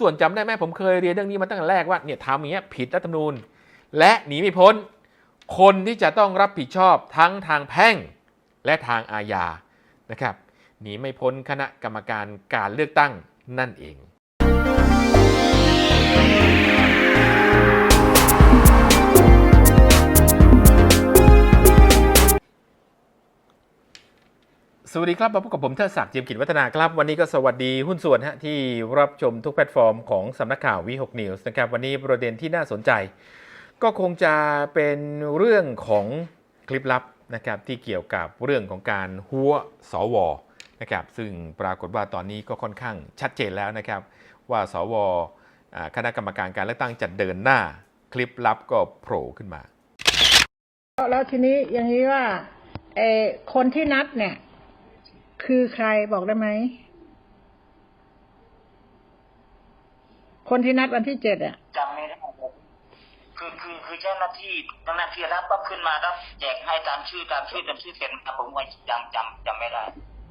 ส่วนจำได้ไหมผมเคยเรียนเรื่องนี้มาตั้งแต่แรกว่าเนี่ยทำอย่างเงี้ยผิดรัฐธรรมนูญ และหนีไม่พ้น คนที่จะต้องรับผิดชอบทั้งทางแพ่งและทางอาญานะครับหนีไม่พ้นคณะกรรมการการเลือกตั้งนั่นเอง สวัสดีครับมาพบกับผมเทิดศักดิ์เจียมกิจวัฒนาครับ วันนี้ก็สวัสดีหุ้นส่วนฮะที่รับชมทุกแพลตฟอร์มของสำนักข่าววีหกนิวส์นะครับวันนี้ประเด็นที่น่าสนใจ ก็คงจะเป็นเรื่องของคลิปลับนะครับที่เกี่ยวกับเรื่องของการหัวสวนะครับซึ่งปรากฏว่าตอนนี้ก็ค่อนข้างชัดเจนแล้วนะครับ ว่าสวอ่าคณะกรรมการการเลือกตั้งจะเดินหน้าคลิปลับก็โผล่ขึ้นมา แล้วทีนี้อย่างนี้ว่าเออคนที่นัดเนี่ย คือใครบอกได้ไหม คนที่นัดวันที่เจ็ดอะจำไม่ได้ครับคือคือคือเจ้าหน้าที่เจ้าหน้าที่รับก็ขึ้นมารับแจกให้ตามชื่อตามชื่อตามชื่อเซ็นมาผมว่าจำจำจำไม่ได้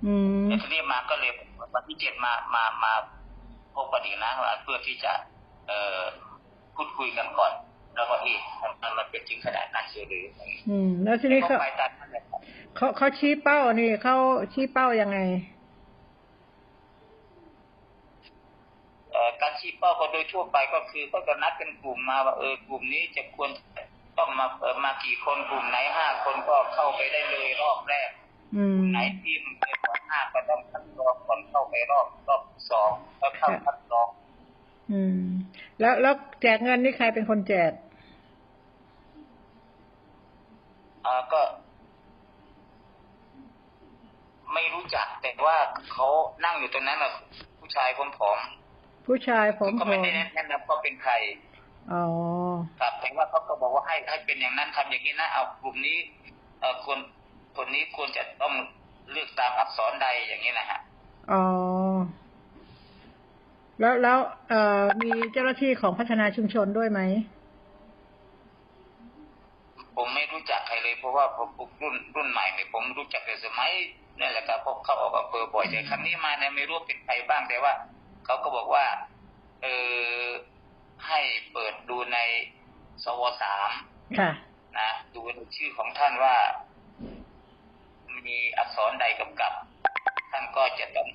อืมแต่ทีนี้มาก็เลยวันที่เจ็ดมามามาพบปฏินะว่าเพื่อที่จะ เอ่อพูดคุยกันก่อน แล้วก็เอ๊ะมันมันเป็นจริงขนาดนั้นเชียวหรืออืม แล้วทีนี้เขา เขาไปตัดนั่นแหละครับเขาเขาชี้เป้านี่เขาชี้เป้ายังไงเอ่อการชี้เป้าก็โดยทั่วไปก็คือก็จะนัดเป็นกลุ่มมาว่าเออกลุ่มนี้จะควรต้องมาเออมากี่คนกลุ่มไหนห้าคนก็เข้าไปได้เลยรอบแรกอืมไหนที่มันเป็นรอบห้าก็ต้องคัดกรองก่อนเข้าไปรอบรอบสองแล้วเข้าคัดกรองอืม แล้วแล้วแจกเงินนี่ใครเป็นคนแจกอ่าก็ ไม่รู้จักแต่ว่าเขานั่งอยู่ตรงนั้นน่ะผู้ชายผอมผู้ชายผๆมก็ผไม่มได้แนะนำว่าเป็นใครอ๋อครับแต่ว่าเขาก็บอกว่าให้ให้เป็นอย่างนั้นทำอย่างนี้นะเอากลุ่มนี้ เอ่อคนคนนี้ควรจะต้องเลือกตามอักษรใดอย่างนี้นะฮะอ๋อแล้วแล้วเอ่อมีเจ้าหน้าที่ของพัฒนาชุมชนด้วยไหมผมไม่รู้จักใครเลยเพราะว่าผมผมรุ่นรุ่นใหม่เนี่ยผมรู้จักแต่สมัย นั่นแหละครับพวกเขาออกอำเภอบ่อยแต่ครั้งนี้มาเนี่ยไม่รู้เป็นใครบ้างแต่ว่าเขาก็บอกว่าเออให้เปิดดูในสวสามค่ะนะดูในชื่อของท่านว่า มีอักษรใดกำกับ ท่านก็จะต้อง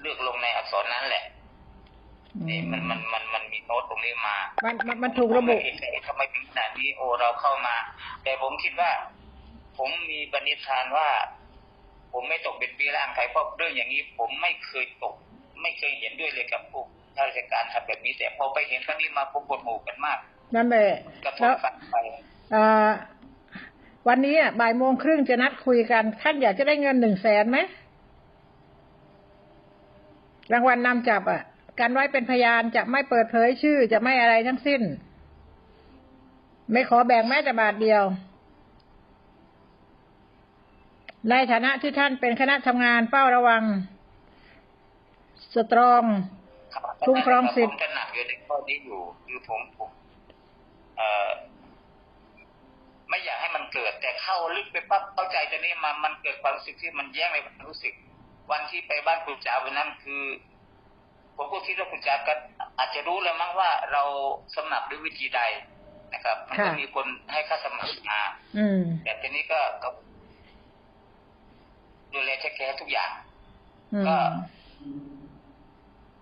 เลือกลงในอักษรนั้นแหละนี่มันมันมันมันมีโน้ตตรงนี้มา มันมันมันถูกระบุผมไม่เห็นเลยทำไมถึงขนาดนี้โอเราเข้ามา แต่ผมคิดว่า ผมมีปณิธานว่า ผมไม่ตกเป็นปีร่างใครเพราะเรื่องอย่างนี้ ผมไม่เคยตก ไม่เคยเห็นด้วยเลยกับพวกข้าราชการทำแบบนี้ แต่พอไปเห็นครั้งนี้มาผมปวดหมู่กันมาก นั่นแหละกระทแล้บวฟันไปเอ่อวันนี้อะบ่ายโมงครึ่งจะนัดคุยกันท่านอยากจะได้เงินหนึ่งแสนไหมรางวัลนนำจับอะกันไว้เป็นพยานจะไม่เปิดเผยชื่อจะไม่อะไรทั้งสิ้น ไม่ขอแบ่งแม้แต่บาทเดียว ในฐานะที่ท่านเป็นคณะทำงานเฝ้าระวัง สตรองคุ้มครองสิทธิ์ผมจะหนักอยู่ในข้อนี้อยู่คือผมผมเอ่อไม่อยากให้มันเกิด แต่เข้าลึกไปปั๊บเข้าใจจะนี่มามันเกิดความรู้สึกที่มันแย่งในความรู้สึก วันที่ไปบ้านคุณจ๋าวันนั้นคือ ผมก็คิดว่าคุณจ๋าก็อาจจะรู้แล้วมั้งว่าเราสมัครด้วยวิธีใดนะครับมันก็ค่ะมีคนให้ค่าสมัครมาอืมแต่ทีนี้ก็ก็ ดูแลเช็คแคร์ทุกอย่างอืก็ม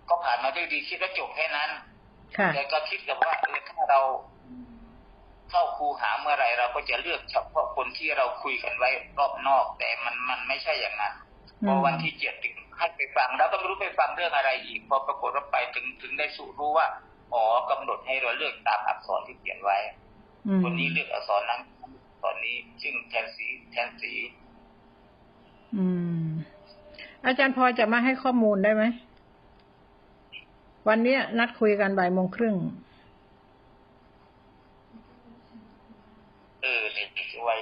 ก็ผ่านมาด้วยดีคิดว่าจบแค่นั้นค่ะแต่ก็คิดกับว่าเออถ้าเราเข้าคูหาเมื่อไหรเราก็จะเลือกเฉพาะคนที่เราคุยกันไว้รอบนอก แต่มันมันไม่ใช่อย่างนั้นอืมพอวันที่เจ็ดถึงให้ไปฟังแล้วก็ไม่รู้ไปฟังเรื่องอะไรอีกพอปรากฏว่าไปถึงถึงได้สู่รู้ว่าอ๋อกำหนดให้เราเลือกตามอักษรที่เขียนไว้อืมคนนี้เลือกอักษรนั้นอักษรนี้ ซึ่งแทนสีแทนสี อืม อาจารย์พอจะมาให้ข้อมูลได้ไหม วันเนี้ยนัดคุยกันบ่ายโมงครึ่งเออเนี่ยที่ไว้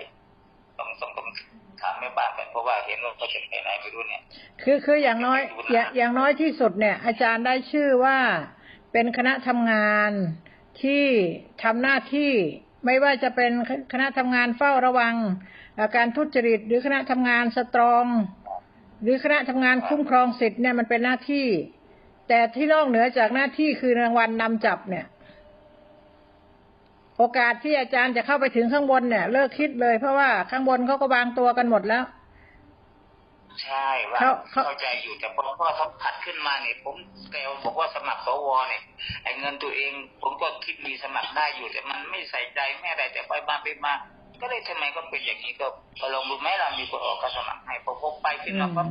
ต้องต้องต้องถามแม่บ้านกันเพราะว่าเห็นว่าเขาจะไปไหนไม่รู้เนี่ย คือคืออย่างน้อย อย่างอย่างน้อยที่สุดเนี่ย อาจารย์ได้ชื่อว่าเป็นคณะทำงานที่ทำหน้าที่ ไม่ว่าจะเป็นคณะทำงานเฝ้าระวัง การทุจริต หรือคณะทำงานสตรอง หรือคณะทำงานคุ้มครองสิทธิ์เนี่ยมันเป็นหน้าที่ แต่ที่นอกเหนือจากหน้าที่คือรางวัลนำจับเนี่ยโอกาสที่อาจารย์จะเข้าไปถึงข้างบนเนี่ย เลิกคิดเลยเพราะว่าข้างบนเขาก็วางตัวกันหมดแล้ว ใช่ว่าเขาเขาเข้าใจอยู่แต่พอพ่อสัมผัสขึ้นมาเนี่ยผมแกบอกว่าสมัครสวเนี่ยไอ้เงินตัวเอง ผมก็คิดมีสมัครได้อยู่แต่มันไม่ใส่ใจไม่อะไรแต่ไปมาไปมาก็เลยทำไมก็เป็นอย่างนี้ก็ก็ลองดูไหมล่ะมีคนออกก็สมัครให้พอพบไปขึ้นมาปั๊บ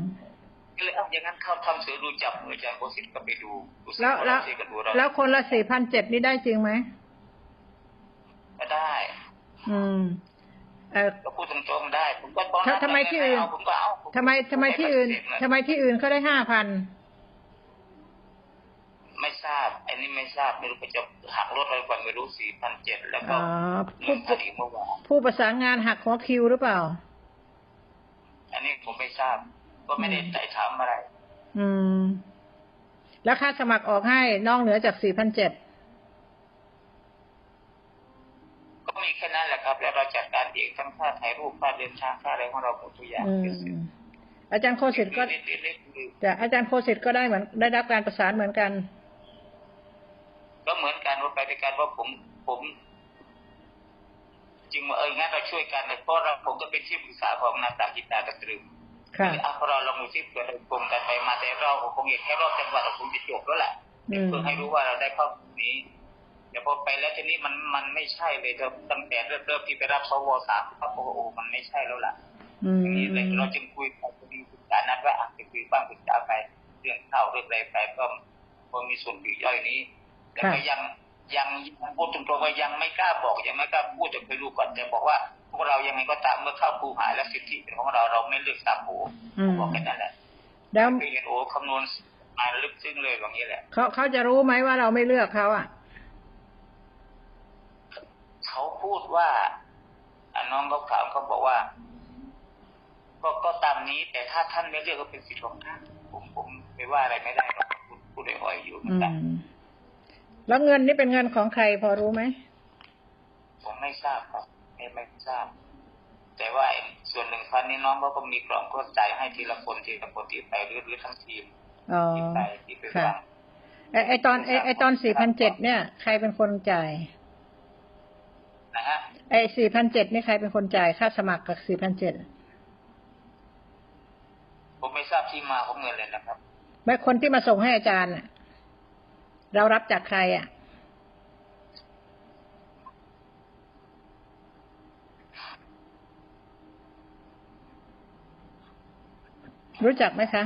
ก็เลยเอาอย่างนั้นเข้าทำเสือดูจับมืออาจารย์โคสิตก็ไปดูดูสิแล้วแล้วดูสิก็ดูเราแล้วคนละสี่พันเจ็ดนี่ได้จริงไหมก็ได้ อืมเออ ก็พูดตรงๆได้ผมก็ตอนนั้นทำไมที่อื่นเาผมก็เอาผทำไมทำไมที่อื่นทำไมที่อื่นเขาได้ห้าพันไม่ทราบ อันนี้ไม่ทราบไม่รู้ไปจะหักลดอะไรก่อนไม่รู้สี่พันเจ็ดแล้วก็อ๋อเงิผู้นคดีเมื่อวานผู้ประสานงานหักหัวคิวหรือเปล่า อันนี้ผมไม่ทราบ ก็ไม่ได้ไต่ถามอะไร อืม แล้วค่าสมัครออกให้นอกเหนือจากสี่พันเจ็ด ก็ มีแค่นั้นแหละครับ แล้วเราจัดการเองทั้งค่าถ่ายรูปค่าเดินทางค่าอะไรของเราหมดทุกอย่างอืมอาจารย์โคสิตก็นิดๆนิดๆจะอาจารย์โคสิตก็ได้เหมือนได้รับการประสานเหมือนกัน ก็เหมือนกันว่าไปด้วยกันว่าผมผมจึงว่าเอองั้นเราช่วยกันเลยเพราะเราผมก็เป็นที่ปรึกษาของนาตากิตาตะตรึมค่ะเอาพอเราลองดูที่เกิดกลมกันไปมาแต่เราคงอยากแค่รอบจังหวัดเราคงจะจบแล้วแหละอืมเพื่อให้รู้ว่าเราได้เข้าตรงนี้ แต่พอไปแล้วทีนี้มันมันไม่ใช่เลยตั้งแต่เริ่มเริ่มที่ไปรับสวสามครับโอ้โหมันไม่ใช่แล้วล่ะอืมอย่างนี้เลยเราจึงคุยกับพอดีปรึกษานัดว่าอะไปคุยบ้างปรึกษาไปเรื่องข้าวเรื่องอะไรไปก็พอมีส่วนปลีกย่อยนี้แต่ก็ยังยังยังพูดตรงๆว่ายังไม่กล้าบอกยังไม่กล้าพูดจะไปรู้ก่อนแต่บอกว่าพวกเรายังไงก็ตามเมื่อเข้าครูหาและสิทธิเป็นของเราเราไม่เลือกตามโผอืมบอกแค่นั้นแหละแล้วไปเห็นโอ้คำนวณมาลึกซึ้งเลยอย่างนี้แหละเขาเขาจะรู้ไหมว่าเราไม่เลือกเขาอะ เขาพูดว่าอะน้องเขาถามเขาบอกว่าก็ก็ตามนี้ แต่ถ้าท่านไม่เลือกก็เป็นสิทธิ์ของท่านผมผมไม่ว่าอะไรไม่ได้หรอกพูดพูดอ่อยๆอยู่เหมืออืนกันมแล้วเงินนี่เป็นเงินของใครพอรู้ไหมผมไม่ทราบครับไม่ไม่ทราบ แต่ว่าไอ้ส่วนหนึ่งพันนี้น้องเขาก็มีกล่องก็จ่ายให้ทีละคนทีละคนที่ไปหรือหรือทั้งทีมอ๋อที่ไปที่ไปค่ะฟังไอไอตอนไอไอตอนสี่พันเจ็ดเนี่ย ใครเป็นคนจ่าย นะฮะไอสี่พันเจ็ดนี่ใครเป็นคนจ่ายค่าสมัครกับสี่พันเจ็ดผมไม่ทราบที่มาของเงินเลยนะครับไม่คนที่มาส่งให้อาจารย์น่ะเรารับจากใครอะรู้จักไหมคะ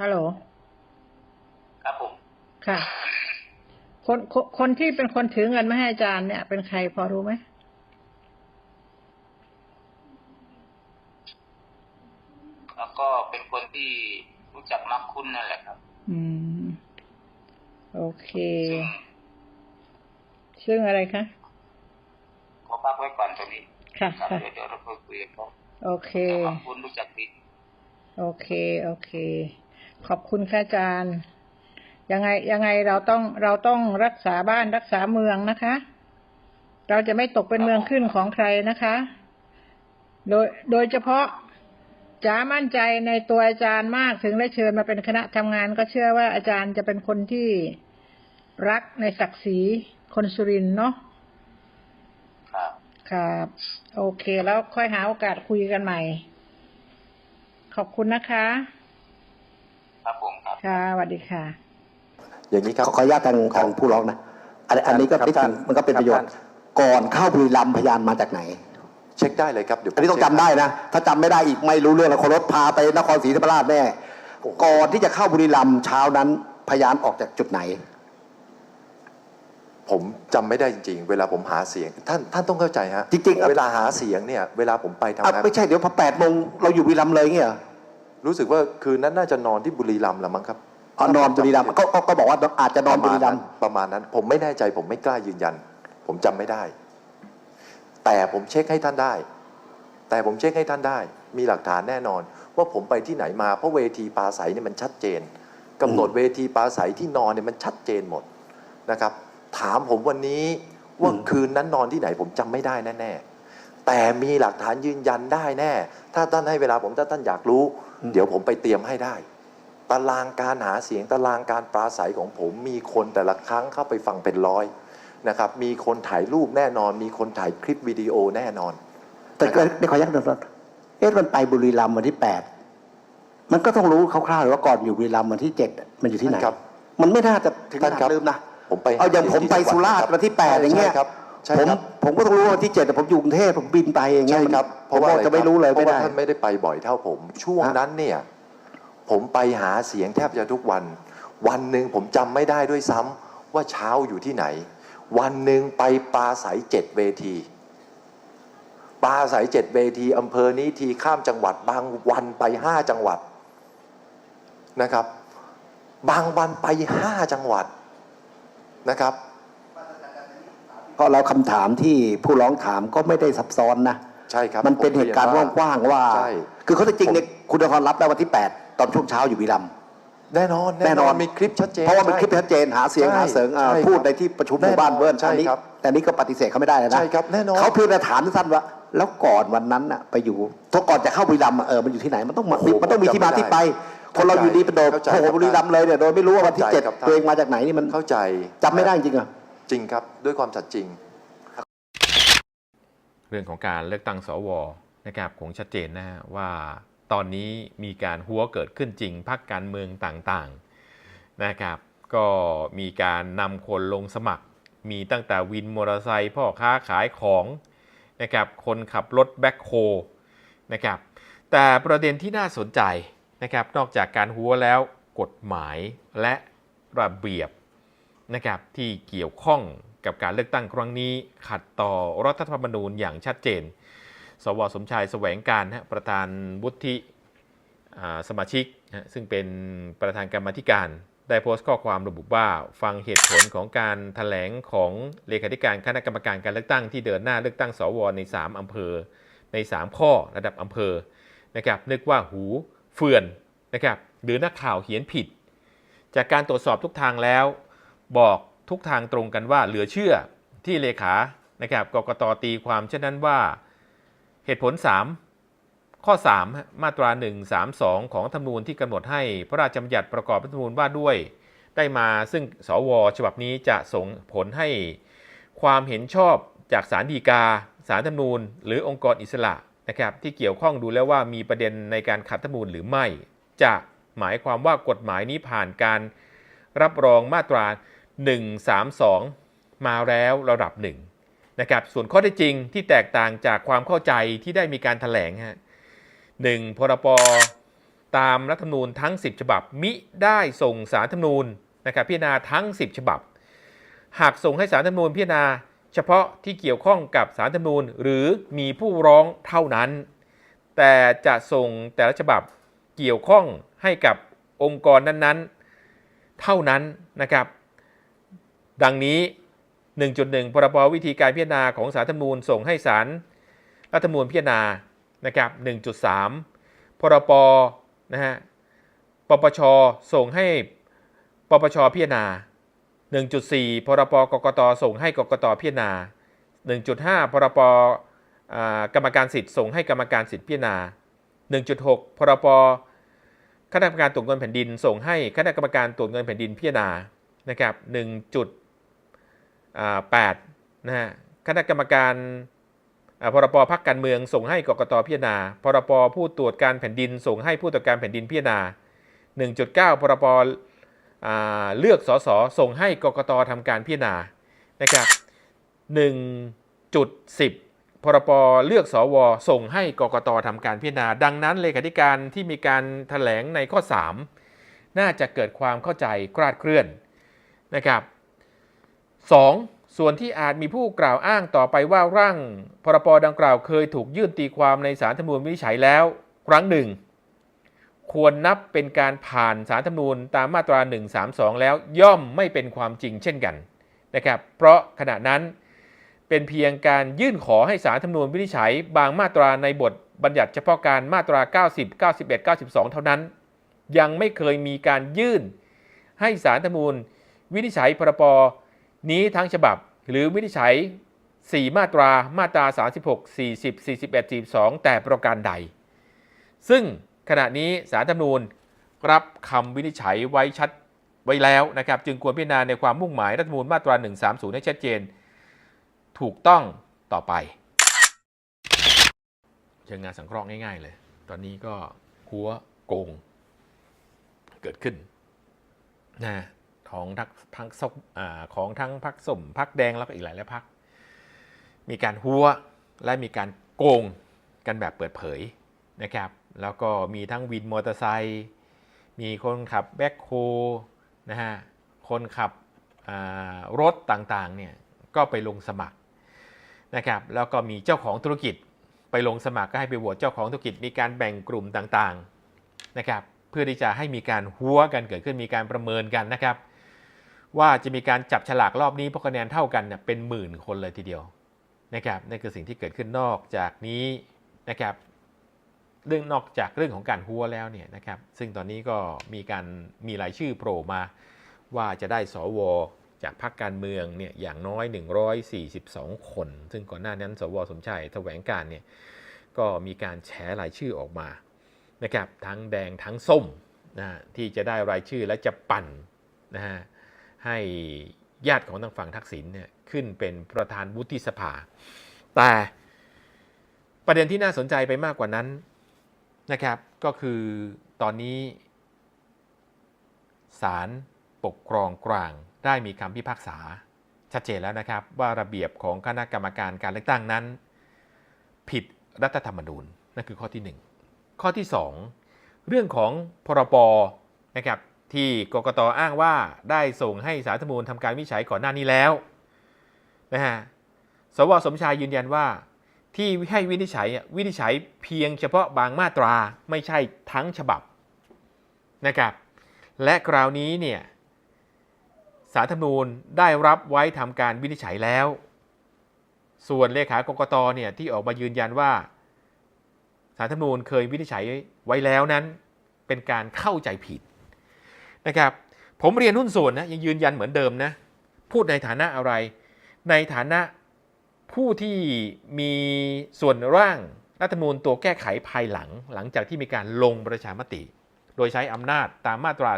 ฮัลโหล ครับผม ค่ะ คนคนคนที่เป็นคนถือเงินมาให้อาจารย์เนี่ย เป็นใครพอรู้ไหมแล้วก็เป็นคนที่รู้จักมักคุ้นนั่นแหละครับ อืม โอเค ซึ่งซึ่งอะไรคะขอพักไว้ก่อนตรงนี้ ค่ะครับค่ะเดี๋ยวเดี๋ยวเราค่อยคุยกันครับโอเคขอบคุณรู้จักดีโอเค โอเค ขอบคุณค่ะอาจารย์ ยังไงยังไงเราต้องเราต้องรักษาบ้านรักษาเมืองนะคะ เราจะไม่ตกเป็นเมืองขึ้นของใครนะคะ โดยโดยเฉพาะจ๋ามั่นใจในตัวอาจารย์มากถึงได้เชิญมาเป็นคณะทำงาน ก็เชื่อว่าอาจารย์จะเป็นคนที่รักในศักดิ์ศรีคนสุรินทร์เนาะครับครับโอเคแล้วค่อยหาโอกาสคุยกันใหม่ ขอบคุณนะคะ ครับผมครับค่ะสวัสดีค่ะ อย่างนี้ครับขออนุญาตทางครับทางผู้ร้องนะอันอันนี้ก็ครับนิดท่านนึงมันก็เป็นครับประโยชน์ท่านก่อนเข้าบุรีรัมย์พยานมาจากไหน เช็คได้เลยครับเดี๋ยวผมอันนี้ต้องเช็จำคได้นะ ถ้าจำไม่ได้อีกไม่รู้เรื่องแล้วคนรถพาไปนครศรีธรรมราชแน่ก่อนที่จะเข้าบุรีรัมย์เช้านั้นพยานออกจากจุดไหน ผมจำไม่ได้จริง ๆ เวลาผมหาเสียง ท่านท่านต้องเข้าใจฮะจริงๆอะเวลาหาเสียงเนี่ยเวลาผมไปทำอะงานไม่ใช่เดี๋ยวพอแปดโมงเราอยู่บุรีรัมย์เลยเงี้ยเหรอรู้สึกว่าคืนนั้นน่าจะนอนที่บุรีรัมย์ละมั้งครับ อ๋อนอนบุรีรัมย์ก็ก็ก็บอกว่าอาจจะนอนบุรีรัมย์ประมาณนั้น ผมไม่แน่ใจผมไม่กล้ายืนยัน ผมจำไม่ได้ แต่ผมเช็คให้ท่านได้ แต่ผมเช็คให้ท่านได้ มีหลักฐานแน่นอน ว่าผมไปที่ไหนมาเพราะเวทีปราศัยเนี่ยมันชัดเจนกำหนดเวทีปราศัยที่นอนเนี่ยมันชัดเจนหมดนะครับ ถามผมวันนี้ว่าคืนนั้นนอนที่ไหนผมจำไม่ได้แน่ๆแต่มีหลักฐานยืนยันได้แน่ ถ้าท่านให้เวลาผมถ้าท่านอยากรู้อืมเดี๋ยวผมไปเตรียมให้ได้ ตารางการหาเสียงตารางการปราศัยของผมมีคนแต่ละครั้งเข้าไปฟังเป็นร้อยนะครับมีคนถ่ายรูปแน่นอน มีคนถ่ายคลิปวิดีโอแน่นอน แต่ก็ไม่ขอยักหน่อยเอ๊ะมันไปบุรีรัมย์วันที่แปดมันก็ต้องรู้คร่าวๆว่าก่อนอยู่บุรีรัมย์วันที่เจ็ดมันอยู่ที่ไหนครับมันไม่น่าจะถึงขท่านนาครัดบลืมนะผมไปเอาอย่างผมไปสุราษฎร์วันที่แปดอย่างเงี้ยใช่ครับใช่ผมครับผมก็ต้องรู้ว่าวันที่เจ็ดแต่ผมอยู่กรุงเทพผมบินไปอย่างเงี้ใช่ยครับเพราะว่าอจะไม่รู้เลยเพไม่ราะว่าได้ท่านไม่ได้ไปบ่อยเท่าผม ช่วงฮะนั้นเนี่ย ผมไปหาเสียงแทบจะทุกวัน วันหนึ่งผมจำไม่ได้ด้วยซ้ำว่าเช้าอยู่ที่ไหน วันหนึ่งไปปลาใสเจ็ดเวทีปลาใสเจ็ดเวทีอำเภอนี้ทีข้ามจังหวัด บางวันไปห้าจังหวัดนะครับ บางวันไปห้าจังหวัดนะครับเพราะเราคำถามที่ผู้ร้องถามก็ไม่ได้ซับซ้อนนะใช่ครับมันเป็นเหตุการณ์ผมกว้างๆว่าใช่คือเขาจริงๆเนี่ยคุณนครรับได้วันที่8 ตอนช่วงเช้าอยู่บุรีรัมย์ แน่นอนแน่นอน มีคลิปชัดเจนเพราะว่ามันใช่คลิปชัดเจนหาเสียงใช่หาเสียงอ่าใช่ครับพูดในที่ประชุมหมู่บ้านแน่นอนเวิร์นใช่อันนี้ครับแต่นี้ก็ปฏิเสธเขาไม่ได้เลยนะใช่ครับแน่นอนเขาเพียงแต่ถามสั้นๆว่า แล้วก่อนวันนั้นน่ะไปอยู่ทุกก่อนจะเข้าบุรีรัมย์อะเออมันอยู่ที่ไหนมันต้องมาโอ้โหมันต้องมีที่มาที่ไปเข้าใจคนเราอยู่ดีไปโดดเข้าใจโผล่ครับบุรีรัมย์เลยเนี่ยโดยไม่รู้ว่าวันที่เข้าใจเจ็ดครับ ตัวเองมาจากไหนนี่มันเข้าใจจำไม่ได้จริงเหรอ จริงครับ ด้วยความสัตย์จริง เรื่องของการเลือกตั้งสวนะครับคงชัดเจนนะฮะว่า ตอนนี้มีการหัวเกิดขึ้นจริงพักการเมืองต่างๆนะครับก็มีการนำคนลงสมัคร มีตั้งแต่วินมอเตอร์ไซค์พ่อค้าขายของนะครับคนขับรถแบ็คโฮนะครับแต่ประเด็นที่น่าสนใจนะครับนอกจากการหัวแล้วกฎหมายและระเบียบนะครับที่เกี่ยวข้องกับการเลือกตั้งครั้งนี้ขัดต่อรัฐธรรมนูญอย่างชัดเจน สวสมชายแสวงการประธานวุฒิสมาชิก ซึ่งเป็นประธานกรรมธิการ ได้โพสต์ข้อความระบุว่าฟังเหตุผลของการถแถลงของเลขาธิการคณะกรรมการการเลือกตั้งที่เดินหน้าเลือกตั้งสวใน 3 อำเภอ ใน 3 ข้อระดับอำเภอนะครับนึกว่าหูเฟื่อนนะครับหรือนักข่าวเขียนผิด จากการตรวจสอบทุกทางแล้ว บอกทุกทางตรงกันว่าเหลือเชื่อที่เลขานะครับกกตตีความเช่นนั้นว่า เหตุผล 3 ข้อ 3 มาตรา 132 ของธรรมนูญที่กำหนดให้พระราชบัญญัติประกอบรัฐธรรมนูญว่าด้วย ได้มาซึ่งสวฉบับนี้จะส่งผลให้ความเห็นชอบจากสารดีกาสารธรรมนูญ หรือองค์กรอิสระนะครับที่เกี่ยวข้องดูแล้วว่ามีประเด็นในการขัดธรรมนูญหรือไม่ จะหมายความว่ากฎหมายนี้ผ่านการรับรองมาตรา 132 มาแล้วระดับหนึ่ง นะครับส่วนข้อเท็จจริงที่แตกต่างจากความเข้าใจที่ได้มีการถแถลงฮะหนึ่งพรปตามรัฐธรรมนูญทั้ง 10 ฉบับ มิได้ส่งสารธรรมนูญนะครับพิจารณาทั้ง 10 ฉบับ หากส่งให้สารธรรมนูญพิจารณา เฉพาะที่เกี่ยวข้องกับสารธรรมนูญ หรือมีผู้ร้องเท่านั้น แต่จะส่งแต่ละฉบับเกี่ยวข้องให้กับองค์กรนั้นๆ เท่านั้นนะครับ ดังนี้ 1.1 พรบวิธีการพิจารณาของสารธรรมนูญส่งให้สารรัฐธรรมนูญพิจารณานะครับ 1.3 พรปนะฮะ ปปช ส่งให้ปปชพิจารณา 1.4 พรปกกต ส่งให้กกตพิจารณา 1.5 พรปอ่ากรรมการสิทธิ์ส่งให้กรรมการสิทธิ์พิจารณา 1.6 พรปคณะกรรมการตรวจเงินแผ่นดิน ส่งให้คณะกรรมการตรวจเงินแผ่นดินพิจารณา นะครับ 1. 8นะฮะคณะกรรมการพรบพักการเมืองส่งให้กกตพิจารณา พรบผู้ตรวจการแผ่นดิน ส่งให้ผู้ตรวจการแผ่นดินพิจารณา 1.9 พรบเลือกสสส่งให้กกตทำการพิจารณานะครับ1.10 พรปเลือกสว ส่งให้กกตทำการพิจารณา ดังนั้นเลขาธิการที่มีการถแถลงในข้อ 3 น่าจะเกิดความเข้าใจคลาดเคลื่อนนะครับ 2. ส่วนที่อาจมีผู้กล่าวอ้างต่อไปว่าร่างพรปดังกล่าวเคยถูกยื่นตีความในสารธรรมนูญวินิจฉัยแล้ว ครั้งหนึ่ง ควรนับเป็นการผ่านสารธรรมนูญตามมาตรา 132 แล้วย่อมไม่เป็นความจริงเช่นกันนะครับเพราะขณะนั้นเป็นเพียงการยื่นขอให้สารธรรมนูญวินิจฉัย บางมาตราในบทบัญญัติเฉพาะการมาตรา 90 91 92 เท่านั้น ยังไม่เคยมีการยื่น ให้สารธรรมนูญวินิจฉัยพรป นี้ทั้งฉบับหรือวินิจฉัย 4 มาตรามาตรา 36 40 41 42 แต่ประการใด ซึ่งขณะนี้สารธรรมนูญรับคำวินิจฉัยไว้ชัดไว้แล้วนะครับ จึงควรพิจารณาในความมุ่งหมายรัฐธรรมนูญมาตรา 130 ให้ชัดเจน ถูกต้องต่อไป เชิงงานสังเคราะห์ง่ายๆเลย ตอนนี้ก็หัวโกง เกิดขึ้นนะ ของทักพักสมของทั้งพักสมพักแดงแล้วก็อีกหลายหลายพัก มีการหัวและมีการโกงกันแบบเปิดเผยนะครับ แล้วก็มีทั้งวินมอเตอร์ไซค์มีคนขับแบ็คโฮนะฮะคนขับรถต่างๆเนี่ยก็ไปลงสมัครนะครับแล้วก็มีเจ้าของธุรกิจไปลงสมัครก็ให้ไปโหวตเจ้าของธุรกิจมีการแบ่งกลุ่มต่างๆนะครับ เพื่อที่จะให้มีการหัวกันเกิดขึ้นมีการประเมินกันนะครับ ว่าจะมีการจับฉลากรอบนี้เพราะคะแนนเท่ากันเนี่ยเป็นหมื่นคนเลยทีเดียวนะครับนั่นคือสิ่งที่เกิดขึ้นนอกจากนี้นะครับเรื่องนอกจากเรื่องของการหัวแล้วเนี่ยนะครับซึ่งตอนนี้ก็มีการมีรายชื่อโผล่มา ว่าจะได้สวจากพรรคการเมืองเนี่ยอย่างน้อย 142 คน ซึ่งก่อนหน้านั้น สวสมชัยแสวงการเนี่ยก็มีการแฉรายชื่อออกมานะครับทั้งแดงทั้งส้มนะที่จะได้รายชื่อและจะปั่นนะฮะ ให้ญาติของทางฝั่งทักษิณเนี่ยขึ้นเป็นประธานวุฒิสภา แต่ประเด็นที่น่าสนใจไปมากกว่านั้นนะครับก็คือตอนนี้ศาลปกครองกลางได้มีคำพิพากษาชัดเจนแล้วนะครับ ว่าระเบียบของคณะกรรมการการเลือกตั้งนั้น ผิดรัฐธรรมนูญนั่นคือข้อที่ 1 ข้อที่ 2 เรื่องของพรบนะครับ ที่กกตอ้างว่าได้ส่งให้สารธรรมนูญทำการวินิจฉัยก่อนหน้านี้แล้วนะฮะสวสมชายยืนยันว่าที่ให้วินิจฉัยวินิจฉัยเพียงเฉพาะบางมาตราไม่ใช่ทั้งฉบับนะครับ และคราวนี้เนี่ยสารธรรมนูญได้รับไว้ทำการวินิจฉัยแล้ว ส่วนเลขากกตเนี่ยที่ออกมายืนยันว่าสารธรรมนูญเคยวินิจฉัยไว้แล้วนั้น เป็นการเข้าใจผิด นะครับผมเรียนหุ้นส่วนนะยังยืนยันเหมือนเดิมนะพูดในฐานะอะไร ในฐานะผู้ที่มีส่วนร่างรัฐธรรมนูญตัวแก้ไขภายหลัง หลังจากที่มีการลงประชามติ โดยใช้อำนาจตามมาตรา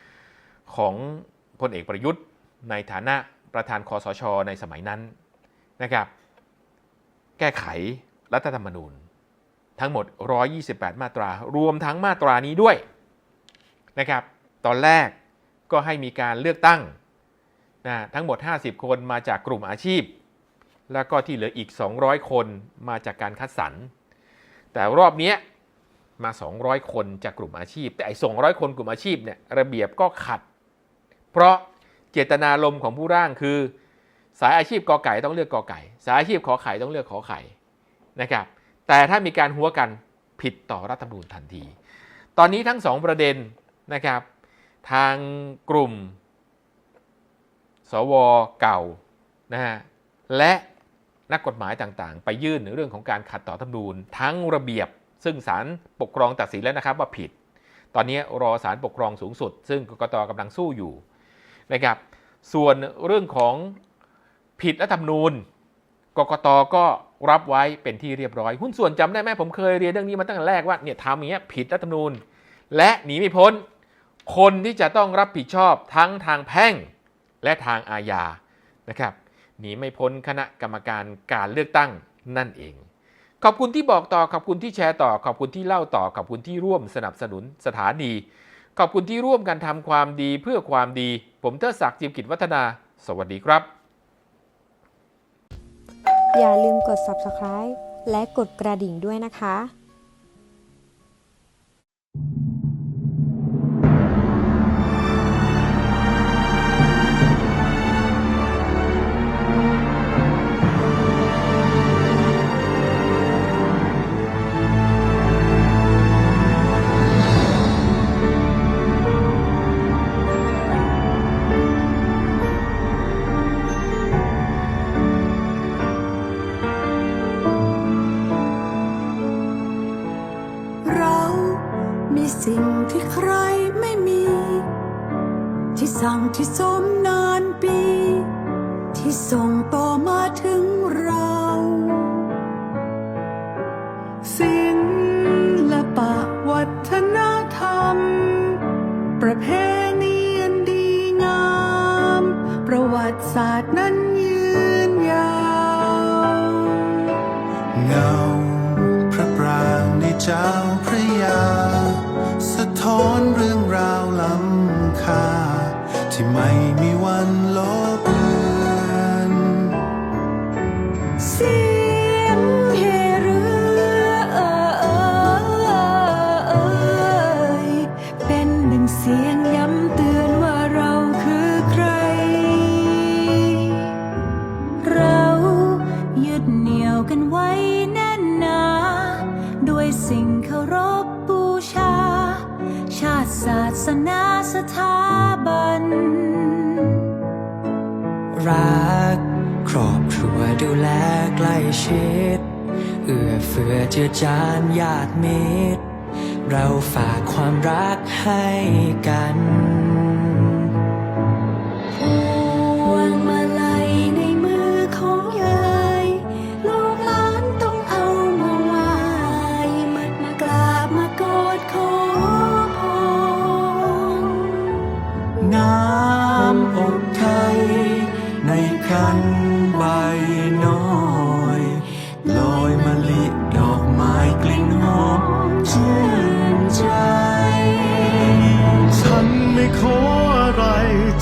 44 ของพลเอกประยุทธ์ ในฐานะประธานคอสชในสมัยนั้นนะครับ แก้ไขรัฐธรรมนูญ ทั้งหมด 128 มาตรารวมทั้งมาตรานี้ด้วย นะครับตอนแรกก็ให้มีการเลือกตั้งนะทั้งหมด 50 คนมาจากกลุ่มอาชีพ แล้วก็ที่เหลืออีก 200 คนมาจากการคัดสรร แต่รอบนี้มา 200 คนจากกลุ่มอาชีพ แต่ไอ้200 คนกลุ่มอาชีพเนี่ยระเบียบก็ขัด เพราะเจตนารมณ์ของผู้ร่างคือ สายอาชีพกอไก่ต้องเลือกกอไก่ สายอาชีพขอไข่ต้องเลือกขอไข่นะครับแต่ถ้ามีการหัวกันผิดต่อรัฐธรรมนูญทันที ตอนนี้ทั้งสองประเด็น นะครับ ทางกลุ่ม สวเก่านะฮะและนักกฎหมายต่างๆ ไปยื่นเรื่องของการขัดต่อธรรมนูญทั้งระเบียบซึ่งศาลปกครองตัดสินแล้วนะครับว่าผิด ตอนนี้รอศาลปกครองสูงสุด ซึ่งกกตกำลังสู้อยู่นะครับ ส่วนเรื่องของผิดรัฐธรรมนูญกกตก็รับไว้เป็นที่เรียบร้อย หุ้นส่วนจำได้ไหมผมเคยเรียนเรื่องนี้มาตั้งแต่แรกว่าเนี่ยทำอย่างเงี้ยผิดรัฐธรรมนูญ และหนีไม่พ้น คนที่จะต้องรับผิดชอบทั้งทางแพ่งและทางอาญานะครับหนีไม่พ้นคณะกรรมการการเลือกตั้งนั่นเอง ขอบคุณที่บอกต่อขอบคุณที่แชร์ต่อขอบคุณที่เล่าต่อขอบคุณที่ร่วมสนับสนุนสถานี ขอบคุณที่ร่วมกันทำความดีเพื่อความดี ผมเทดศักดิ์จิมกิจวัฒนา สวัสดีครับ อย่าลืมกด subscribe และกดกระดิ่งด้วยนะคะ ปะวัฒนธรรม ประเพณีอันดีงาม ประวัติศาสตร์นั้นยืนยาวเงาพระปรางในเจ้า นาสถาบัน รัก ครอบครัวดูแลใกล้ชิด เอื้อเฟื้อเจือจานญาติมิตร เราฝากความรักให้กัน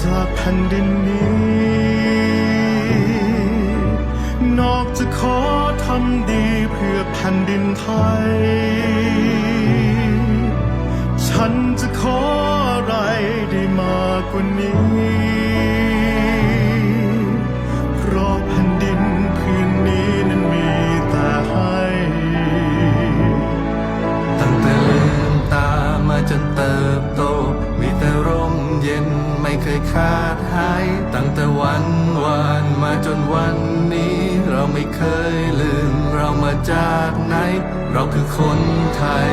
จากแผ่นดินนี้ นอกจะขอทำดีเพื่อแผ่นดินไทย ฉันจะขออะไรได้มากกว่านี้ ขาดหาย ตั้งแต่วันวานมาจนวันนี้ เราไม่เคยลืมเรามาจากไหน เราคือคนไทย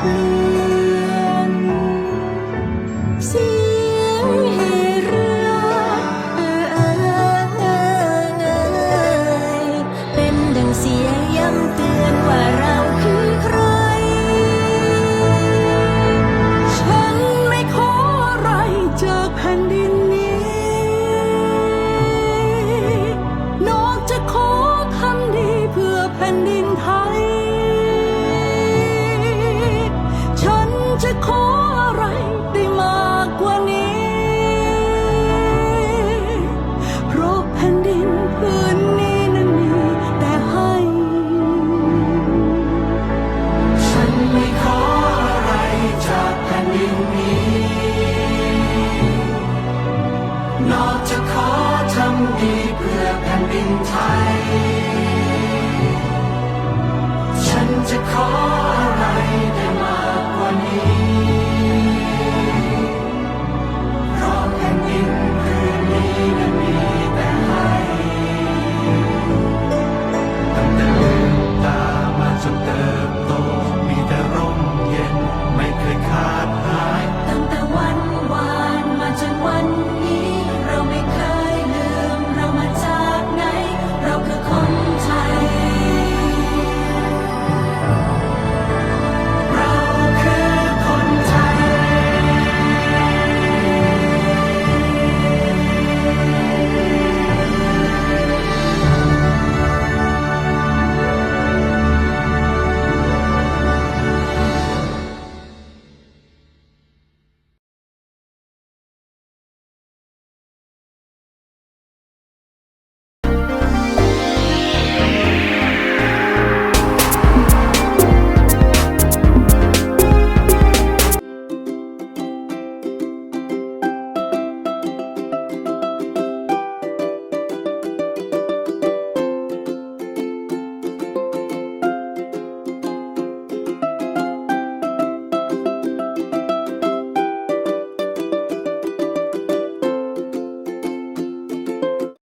open. call.